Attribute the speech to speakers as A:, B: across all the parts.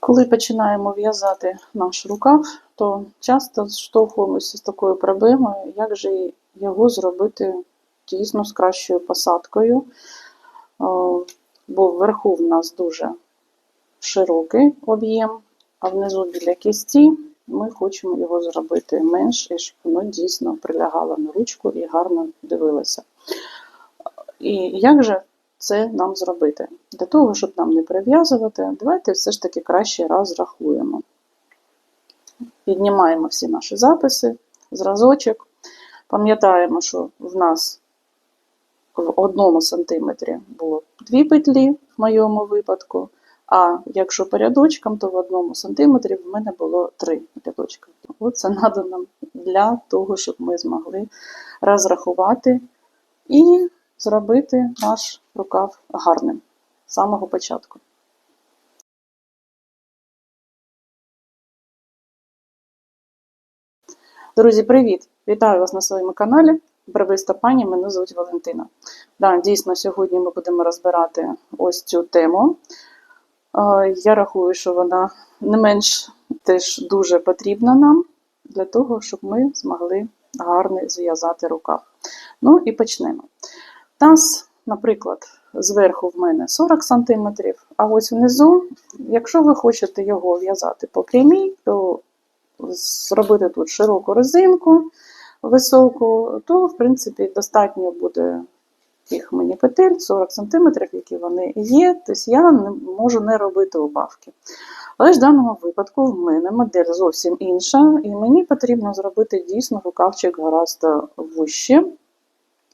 A: Коли починаємо в'язати наш рукав, то часто зштовхуємося з такою проблемою, як же його зробити дійсно з кращою посадкою. Бо вверху в нас дуже широкий об'єм, а внизу біля кісті ми хочемо його зробити менше, щоб воно дійсно прилягало на ручку і гарно дивилося. І як же це нам зробити? Для того, щоб нам не прив'язувати, давайте все ж таки краще розрахуємо. Піднімаємо всі наші записи, зразочок. Пам'ятаємо, що в нас в одному сантиметрі було дві петлі в моєму випадку. А якщо по рядочкам, то в одному сантиметрі в мене було три рядочка. Оце треба нам для того, щоб ми змогли розрахувати і зробити наш рукав гарним з самого початку. Друзі, привіт! Вітаю вас на своєму каналі. Барвиста пані, мене звуть Валентина. Да, дійсно, сьогодні ми будемо розбирати ось цю тему. Е, Я рахую, що вона не менш теж дуже потрібна нам для того, щоб ми змогли гарно зв'язати рукав. Ну і почнемо. Таз, наприклад, зверху в мене 40 см, а ось внизу, якщо ви хочете його в'язати по прямій, то зробити тут широку резинку високу, то, в принципі, достатньо буде тих мені петель 40 см, які вони є, тобто я не можу не робити убавки. Але ж в даному випадку в мене модель зовсім інша, і мені потрібно зробити дійсно рукавчик гораздо вище.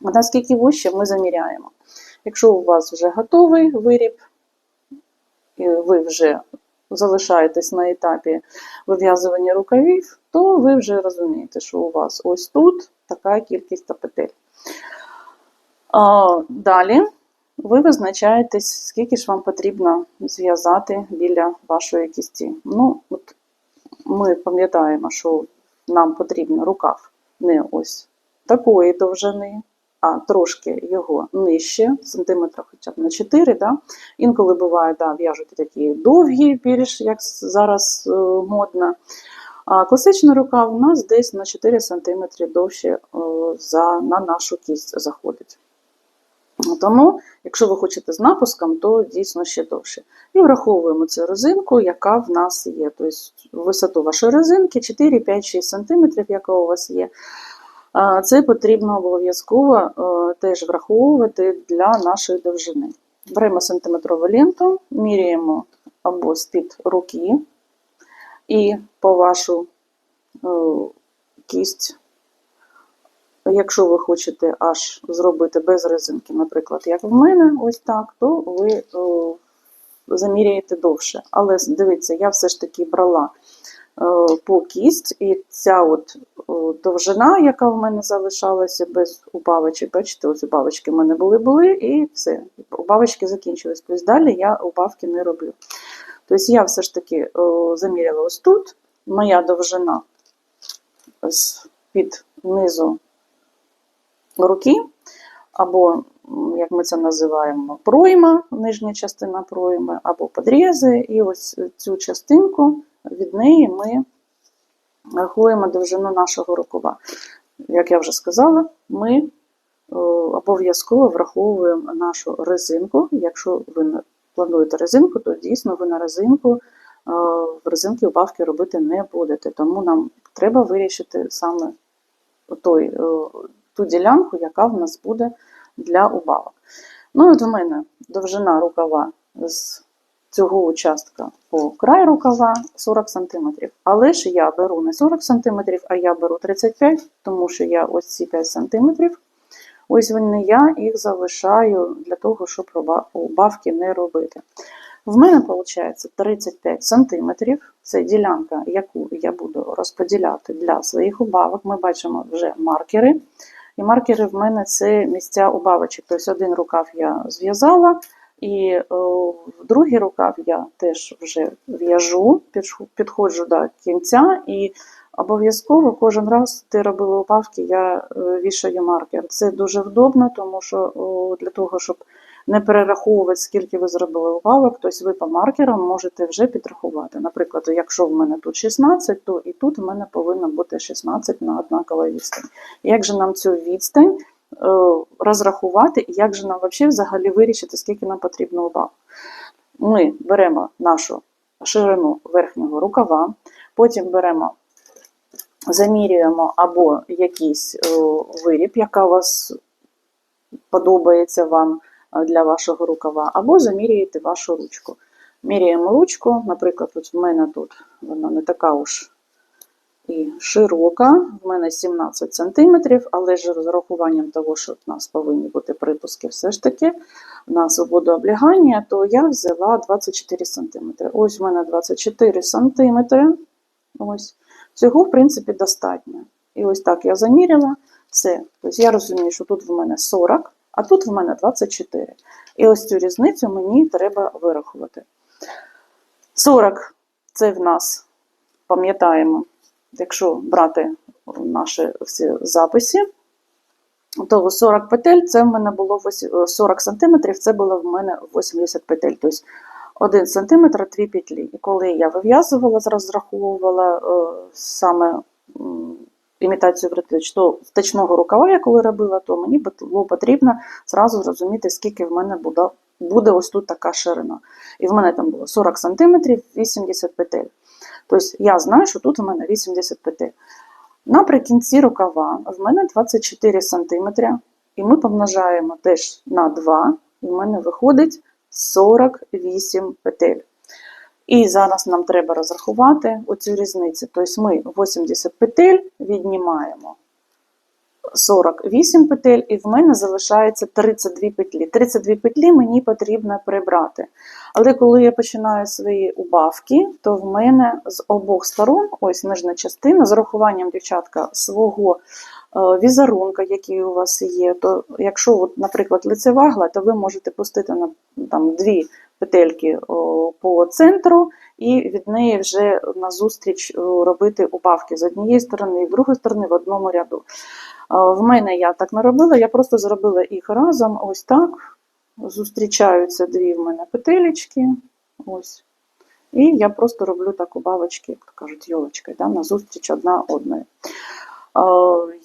A: Наскільки вище ми заміряємо. Якщо у вас вже готовий виріб, і ви вже залишаєтесь на етапі вив'язування рукавів, то ви вже розумієте, що у вас ось тут така кількість петель. А, Далі ви визначаєтесь, скільки ж вам потрібно зв'язати біля вашої кісті. Ну, от Ми пам'ятаємо, що нам потрібен рукав не ось такої довжини, а трошки його нижче, сантиметра хоча б на 4. Да? Інколи буває, да, в'яжуть такі довгі, більш як зараз е, модно. А класичний рукав у нас десь на 4 см довше е, за, на нашу кість заходить. Тому, якщо ви хочете з напуском, то дійсно ще довше. І враховуємо цю резинку, яка в нас є. Тобто висоту вашої резинки 4, 5, 6 см, яка у вас є. Це потрібно обов'язково е, теж враховувати для нашої довжини. Беремо сантиметрову ленту, міряємо або з-під руки і по вашу е, кість. Якщо ви хочете аж зробити без резинки, наприклад, як в мене, ось так, то ви е, заміряєте довше. Але дивіться, я все ж таки брала по кість, і ця от довжина, яка в мене залишалася без убавочок, бачите, ось убавочки в мене були-були, і все, убавочки закінчились. Тобто далі я убавки не роблю. Тобто я все ж таки заміряла ось тут, моя довжина під низу руки, або, як ми це називаємо, пройма, нижня частина пройми, або подрізи. І ось цю частинку від неї ми рахуємо довжину нашого рукава. Як я вже сказала, ми е, обов'язково враховуємо нашу резинку. Якщо ви плануєте резинку, то дійсно ви на резинку. Е, в резинки убавки робити не будете, тому нам треба вирішити саме той е, ту ділянку, яка в нас буде для убавок. Ну, от в мене довжина рукава з цього участка по край рукава 40 см. Але ж я беру не 40 см, а я беру 35 тому що я ось ці 5 см. Ось вони я їх залишаю для того, щоб убавки не робити. В мене виходить 35 см. Це ділянка, яку я буду розподіляти для своїх убавок. Ми бачимо вже маркери. І маркери в мене це місця убавочок. Тобто один рукав я зв'язала, і в другий рукав я теж вже в'яжу, підходжу до кінця, і обов'язково кожен раз ти робила убавки, я е, вішаю маркер. Це дуже вдобно, тому що для того, щоб не перераховувати, скільки ви зробили убавок, тобто ви по маркерам можете вже підрахувати. Наприклад, якщо в мене тут 16, то і тут в мене повинно бути 16 на однаковій відстань. Як же нам цю відстань е, розрахувати, і як же нам взагалі вирішити, скільки нам потрібно убавок? Ми беремо нашу ширину верхнього рукава, потім беремо, замірюємо або якийсь е, виріб, яка у вас подобається вам е, для вашого рукава, або замірюєте вашу ручку. Міряємо ручку, наприклад, от в мене тут вона не така уж і широка, в мене 17 см, але ж з урахуванням того, що в нас повинні бути припуски все ж таки на свободу облягання, то я взяла 24 см. Ось в мене 24 см. Ось. Цього, в принципі, достатньо. І ось так я заміряла все. Тобто я розумію, що тут в мене 40, а тут в мене 24. І ось цю різницю мені треба вирахувати. 40 це в нас, пам'ятаємо, якщо брати наші всі записи, то 40 петель це в мене було 40 см, це було в мене 80 петель. Тобто 1 см 2 петлі. І коли я вив'язувала, розраховувала е, саме імітацію вратич, то втечного рукава, я коли робила, то мені було потрібно зразу зрозуміти, скільки в мене буде, буде ось тут така ширина. І в мене там було 40 см, 80 петель. Тобто я знаю, що тут у мене 80 петель. Наприкінці рукава в мене 24 см, і ми помножаємо теж на 2, і в мене виходить 48 петель. І зараз нам треба розрахувати оцю різницю. Тобто ми 80 петель віднімаємо 48 петель, і в мене залишається 32 петлі. 32 петлі мені потрібно прибрати. Але коли я починаю свої убавки, то в мене з обох сторон, ось нижня частина, з урахуванням дівчатка свого е, візерунка, який у вас є, то якщо, наприклад, лицева гла, то ви можете пустити на там, дві петельки по центру, і від неї вже назустріч робити убавки з однієї сторони і з другої сторони в одному ряду. В мене я так не робила, я просто зробила їх разом, ось так. Зустрічаються дві в мене петелечки. Ось. І я просто роблю так убавочки, як то кажуть, йолочкою, да, на зустріч одна одної.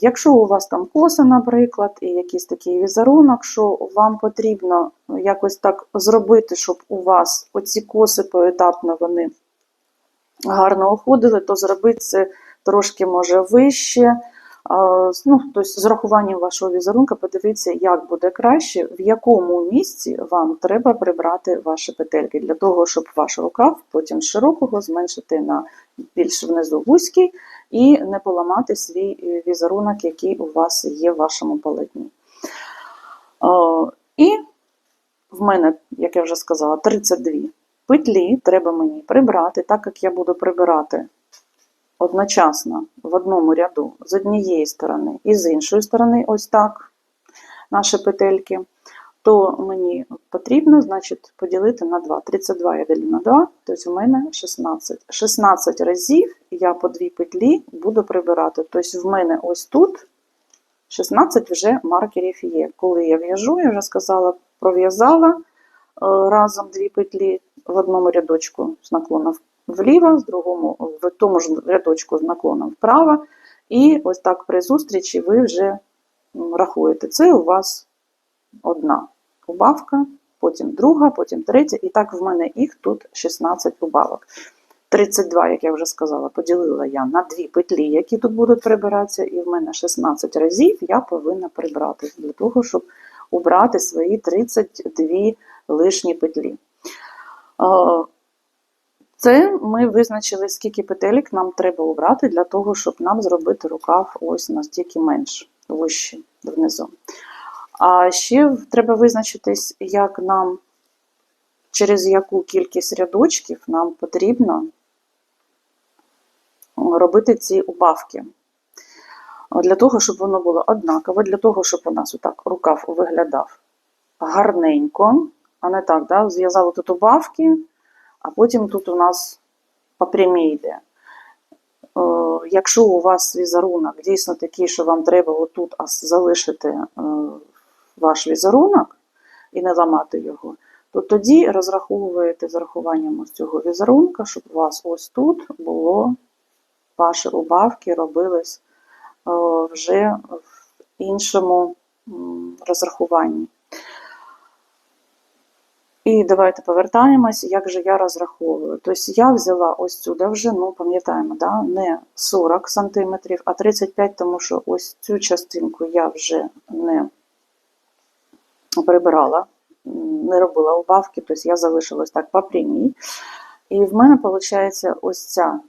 A: Якщо у вас там коса, наприклад, і якийсь такий візерунок, що вам потрібно якось так зробити, щоб у вас оці коси поетапно вони гарно уходили, то зробити це трошки може вище. Ну, тобто, з урахуванням вашого візерунка подивіться, як буде краще, в якому місці вам треба прибрати ваші петельки, для того, щоб ваш рукав потім широкого зменшити на більш внизу вузький і не поламати свій е, візерунок, який у вас є в вашому полотні. І в мене, як я вже сказала, 32 петлі треба мені прибрати, так як я буду прибирати одночасно в одному ряду з однієї сторони і з іншої сторони, ось так, наші петельки, то мені потрібно значить, поділити на 2. 32 я ділю на 2, тобто у мене 16. 16 разів я по дві петлі буду прибирати. Тобто в мене ось тут 16 вже маркерів є. Коли я в'яжу, я вже сказала, пров'язала е, разом дві петлі в одному рядочку з наклоном вліво, з другому, в тому ж рядочку з наклоном вправо. І ось так при зустрічі ви вже рахуєте. Це у вас одна убавка, потім друга, потім третя. І так в мене їх тут 16 убавок. 32, як я вже сказала, поділила я на дві петлі, які тут будуть прибиратися, і в мене 16 разів я повинна прибрати для того, щоб убрати свої 32 лишні петлі. Це ми визначили, скільки петелек нам треба обрати для того, щоб нам зробити рукав ось настільки менш вище внизу. А ще треба визначитись, як нам, через яку кількість рядочків нам потрібно робити ці убавки. Для того, щоб воно було однаково, для того, щоб у нас отак рукав виглядав гарненько, а не так, да? зв'язали тут убавки, а потім тут у нас по прямій йде. Е, Якщо у вас візерунок дійсно такий, що вам треба отут залишити е, ваш візерунок, і не ламати його, то тоді розраховуєте з рахуванням ось цього візерунка, щоб у вас ось тут було ваші убавки робились е, вже в іншому розрахуванні. І давайте повертаємось, як же я розраховую. Тобто я взяла ось цю довжину, пам'ятаємо, да? не 40 см, а 35 тому що ось цю частинку я вже не прибирала, не робила убавки, тобто я залишилась так по прямій. І в мене виходить ось ця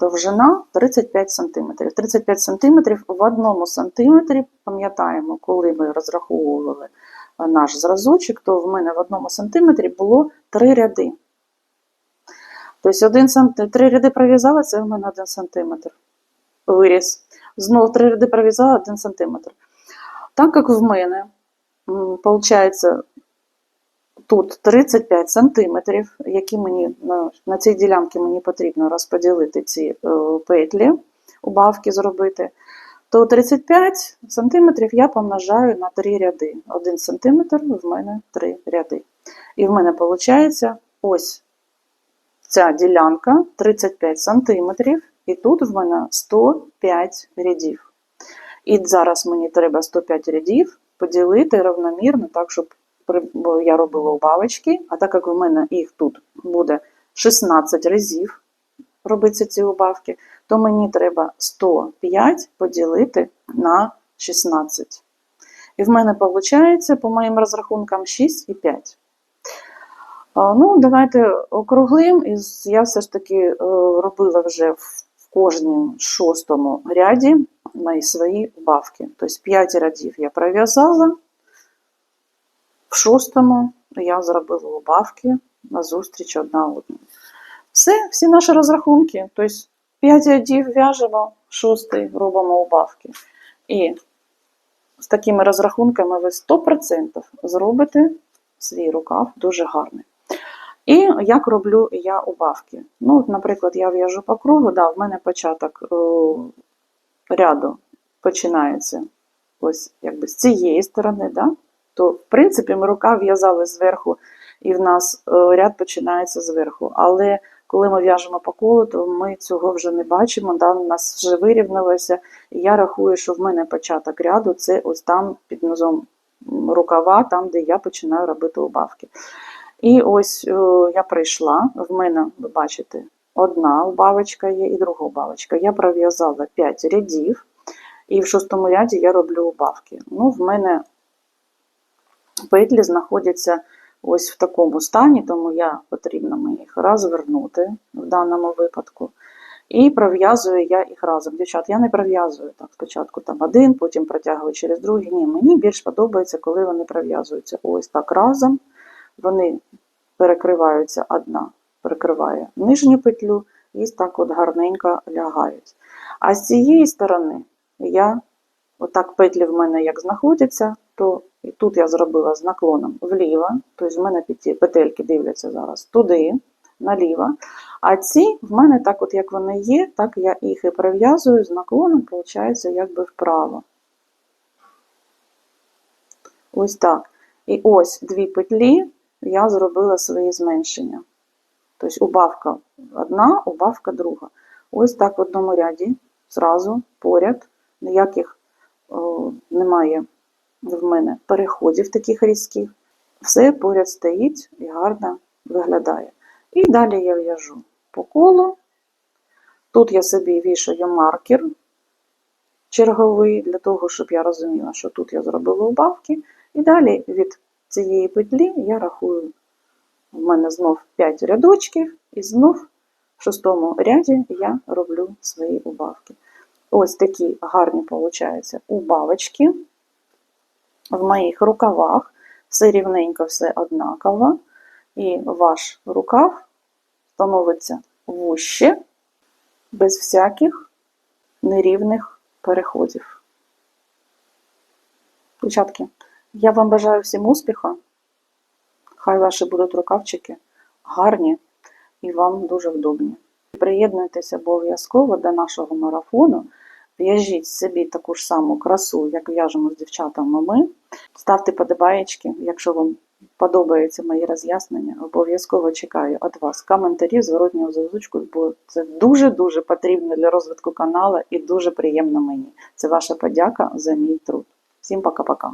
A: довжина 35 см. 35 см в одному сантиметрі, пам'ятаємо, коли ми розраховували наш зразочок, то в мене в одному сантиметрі було три ряди. Тобто один сант... три ряди пров'язала, це в мене один сантиметр. Виріс. Знову три ряди пров'язала, один сантиметр. Так як в мене, виходить, тут 35 сантиметрів, які мені на, на цій ділянці мені потрібно розподілити ці е, петлі, убавки зробити, то 35 сантиметрів я помножаю на 3 ряди. 1 сантиметр в мене 3 ряди. І в мене виходить ось ця ділянка 35 сантиметрів, і тут в мене 105 рядів. І зараз мені треба 105 рядів поділити равномірно, так, щоб я робила убавочки, а так як в мене їх тут буде 16 разів робиться ці убавки, то мені треба 105 поділити на 16. І в мене виходить, по моїм розрахункам, 6,5. А, Ну, давайте округлим. І я все ж таки е, робила вже в кожному шостому ряді мої свої убавки. Тобто 5 рядів я пров'язала, в шостому я зробила убавки на зустріч одна одній. Все, всі наші розрахунки. Тобто 5 рядів в'яжемо, шостий робимо убавки. І з такими розрахунками ви 100% зробите свій рукав дуже гарний. І як роблю я убавки? Ну, от, наприклад, я в'яжу по кругу, да, в мене початок е, ряду починається ось якби з цієї сторони, да? то в принципі ми рука в'язали зверху, і в нас е, ряд починається зверху. Але коли ми в'яжемо по колу, то ми цього вже не бачимо, да? у нас вже вирівнялося. І я рахую, що в мене початок ряду це ось там під низом рукава, там, де я починаю робити убавки. І ось е, я прийшла, в мене, ви бачите, одна убавочка є і друга убавочка. Я пров'язала 5 рядів, і в шостому ряді я роблю убавки. Ну, в мене петлі знаходяться ось в такому стані, тому я потрібно мені їх розвернути в даному випадку. І пров'язую я їх разом. Дівчат, я не пров'язую так спочатку там один, потім протягую через другий. Ні, мені більш подобається, коли вони пров'язуються ось так разом. Вони перекриваються одна, перекриває нижню петлю і так от гарненько лягають. А з цієї сторони я, отак петлі в мене як знаходяться, то і тут я зробила з наклоном вліво, тобто в мене петельки дивляться зараз туди, наліво. А ці в мене так, от як вони є, так я їх і прив'язую з наклоном, виходить, якби вправо. Ось так. І ось дві петлі я зробила свої зменшення. Тобто убавка одна, убавка друга. Ось так в одному ряді, зразу, поряд, ніяких о, немає в мене переходів таких різких. Все поряд стоїть і гарно виглядає. І далі я в'яжу по колу. Тут я собі вішаю маркер черговий, для того, щоб я розуміла, що тут я зробила убавки. І далі від цієї петлі я рахую. У мене знов 5 рядочків, і знов в шостому ряді я роблю свої убавки. Ось такі гарні, виходять, убавочки в моїх рукавах. Все рівненько, все однаково. І ваш рукав становиться вуще, без всяких нерівних переходів. Дівчатки, я вам бажаю всім успіху. Хай ваші будуть рукавчики гарні і вам дуже вдобні. Приєднуйтесь обов'язково до нашого марафону. В'яжіть собі таку ж саму красу, як в'яжемо з дівчатами ми. Ставте подобаєчки, якщо вам подобаються мої роз'яснення, обов'язково чекаю від вас коментарів, зворотнього зв'язку, бо це дуже-дуже потрібно для розвитку каналу і дуже приємно мені. Це ваша подяка за мій труд. Всім пока-пока.